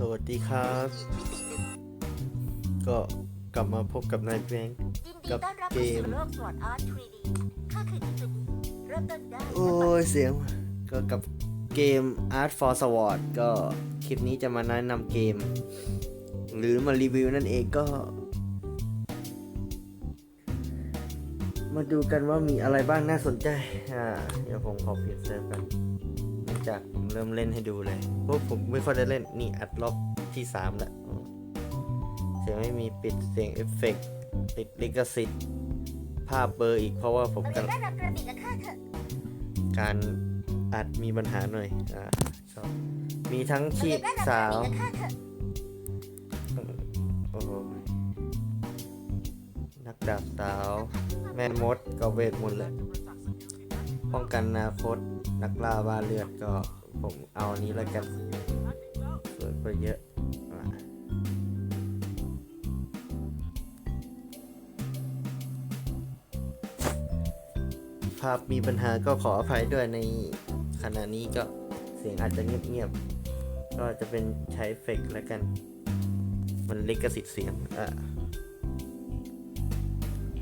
สวัสดีครับ ก็กลับมาพบกับนายแบงค์ยินดีต้อนรับเข้าสู่โลกสวอตอาร์ต 3D ข้าคืออิสุนีเริ่มต้นได้โอ้ยเสียงก็กับเกม Art for Sword ก็คลิปนี้จะมาแนะนำเกม หรือมารีวิวนั่นเองก็ มาดูกันว่ามีอะไรบ้างน่าสนใจ อ่า เดี๋ยวผมขอเปลี่ยนเซิร์ฟกันเนื่อง จากผมเริ่มเล่นให้ดูเลยเพราะผมไม่ค่อยได้เล่นนี่อัดรอบที่3แล้วอืมเสียงไม่มีปิดเสียงเอฟเฟกต์ติดลิขสิทธิ์ภาพเบลอร์อีกเพราะว่าผมมากำเรีลัยงนด้านรับกระบี่กับข้าเถอะการอัดมีปัญหาหน่อยอ่าชอบมีทั้งมาชีเรียพนด้านรับกสาระวบี่กับข้าเถอะโอ้โหนักดาบสาว แม่มดก็เวทมนต์เลยป้องกันอนาคต นักล่าบ้าเลือดก็ผมเอาอันนี้แล้วกันสวยกว่าเยอะภาพมีปัญหาก็ขออภัยด้วยในขณะนี้ก็เสียงอาจจะเงียบๆ ก็จะเป็นใช้เฟกแล้วกัน มันลิขสิทธิ์เสียงอะ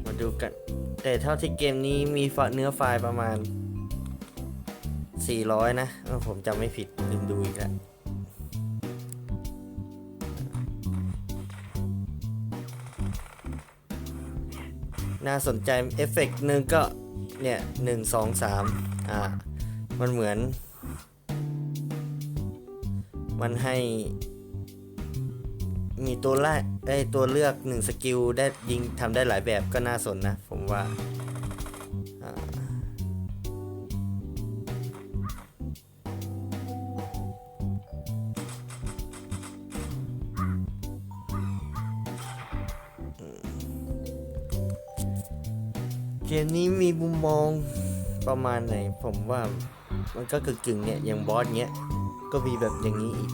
มาดูกัน แต่เท่าที่เกมนี้มีฟล์เนื้อไฟล์ประมาณ 400 นะเออผมจำไม่ผิดลืมดูอีกแล้วน่าสนใจเอฟเฟกต์หนึ่งก็เนี่ยหนึ่งสองสามอ่า มันเหมือน มันให้มีตัวแรกได้ตัวเลือกหนึ่งสกิลได้ยิงทำได้หลายแบบก็น่าสนนะ ผมว่า มนี้มีมุมมองประมาณไหน ผมว่ามันก็กึ่งๆเนี่ยอย่างบอสเนี้ยก็มีแบบอย่างนี้อีก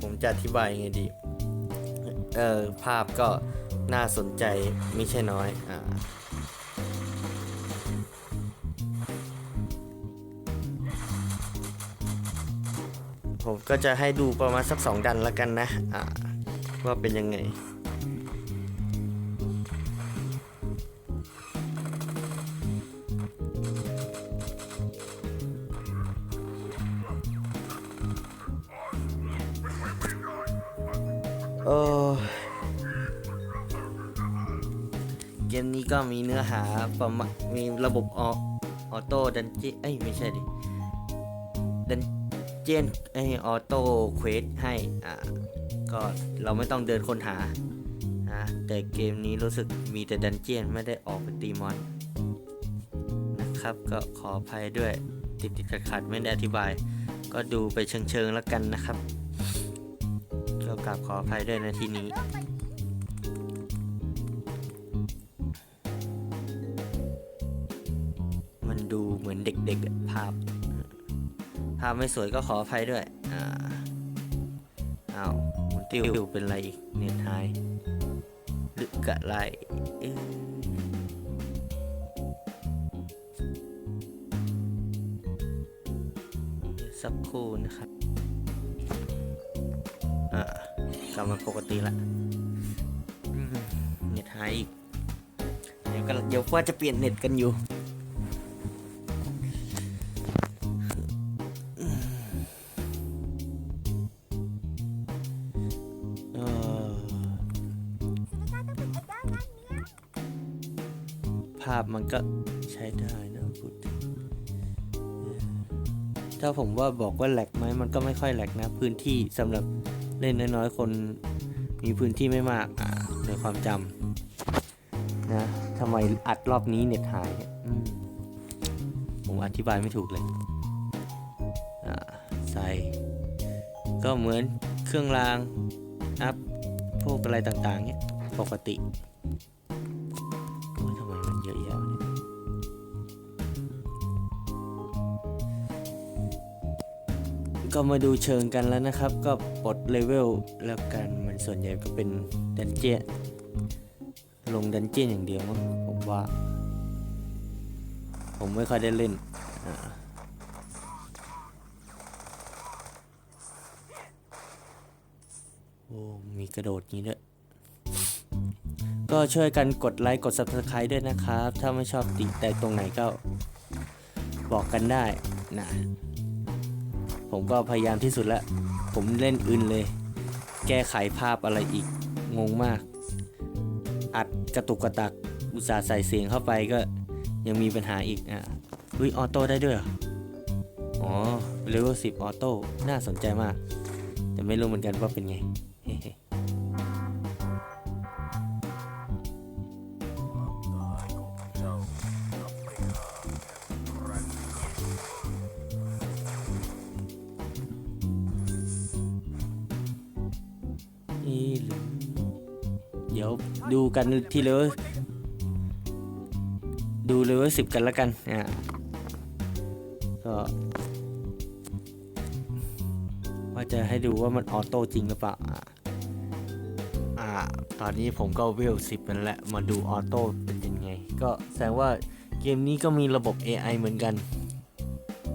ผมจะอธิบายไงดี เออภาพก็น่าสนใจไม่ใช่น้อย อ่าผมก็จะให้ดูประมาณสักสองดันแล้วกันนะ อ่า ว่าเป็นยังไง โอ้เกมนี้ก็มีเนื้อหาประมาณมีระบบออโต้ดันเจเอ้ยไม่ใช่ดิดันเจนไอออโต้เควสให้อ่า ก็เราไม่ต้องเดินค้นหานะแต่เกมนี้รู้สึกมีแต่ดันเจียนไม่ได้ออกไปตีมอน นะครับก็ขออภัยด้วยติดติดขัดขัดไม่ได้อธิบาย ก็ดูไปเชิงเชิงแล้วกันนะครับก็กราบขออภัยด้วยในที่นี้มันดูเหมือนเด็กๆภาพ ภาพไม่สวยก็ขออภัยด้วย อ่า ติวเป็นไรอีกเน็ตหายหรือกะไรสักครู่นะครับ อ่ากลับมาปกติละเน็ตหายอีก เดี๋ยวกันเดี๋ยวว่าจะเปลี่ยนเน็ตกันอยู่าพมันก็ใช้ได้นะพูดถึงถ้าผมว่าบอกว่าแหลกไหมมันก็ไม่ค่อยแหลกนะ พื้นที่สำหรับเล่นน้อยๆ คนมีพื้นที่ไม่มากอ่าในความจำนะทำไมอัดรอบนี้เน็ตหายผมอธิบายไม่ถูกเลยอ่าใส่ ก็เหมือนเครื่องรางอัพพวกอะไรต่างๆเนี่ยปกติ ก็มาดูเชิงกันแล้วนะครับ ก็ปลดเลเวลแล้วกันมันส่วนใหญ่ก็เป็นดันเจี้ยลงดันเจี้ยนอย่างเดียวผมว่า ผมไม่ค่อยได้เล่นโอ้มีกระโดดนี้ด้วยก็ช่วยกันกดไลค์กด Subscribe ด้วยนะครับ ถ้าไม่ชอบติดแต่ตรงไหนก็บอกกันได้นะ ผมก็พยายามที่สุดแล้ว ผมเล่นอื่นเลย แก้ไขภาพอะไรอีก งงมาก อัดกระตุกกระตัก อุตส่าห์ใส่เสียงเข้าไปก็ยังมีปัญหาอีกอะอุ้ยออโต้ได้ด้วยเหรออ๋อเลเวลสิบออโต้ น่าสนใจมาก แต่ไม่รู้เหมือนกันว่าเป็นไง ดี๋ยวดูกันทีเลเวดูเลเวลสิบกันแล้วกันอะก็ว่าจะให้ดูว่ามันออโต้จริงหรือเปล่าอ่า ตอนนี้ผมก็เวลสิบมันแหละมาดูออโต้เป็นยังไง ก็แสดงว่าเกมนี้ก็มีระบบ AI เหมือนกัน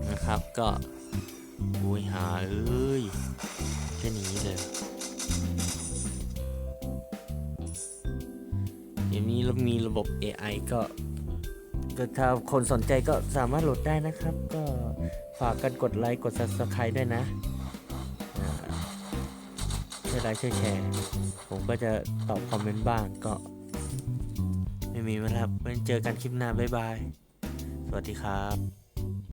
นะครับก็โอ้ยหาเอ้ยแค่นี้เลย เกมนี้มีระบบ AI ก็ก็ถ้าคนสนใจก็สามารถโหลดได้นะครับ ก็ฝากกันกดไลค์กด Subscribe ด้วยนะช่วยไลค์ช่วยแชร์ ผมก็จะตอบคอมเมนต์บ้างก็ ไม่มีแล้วครับไว้เจอกันคลิปหน้า บ๊ายบาย สวัสดีครับ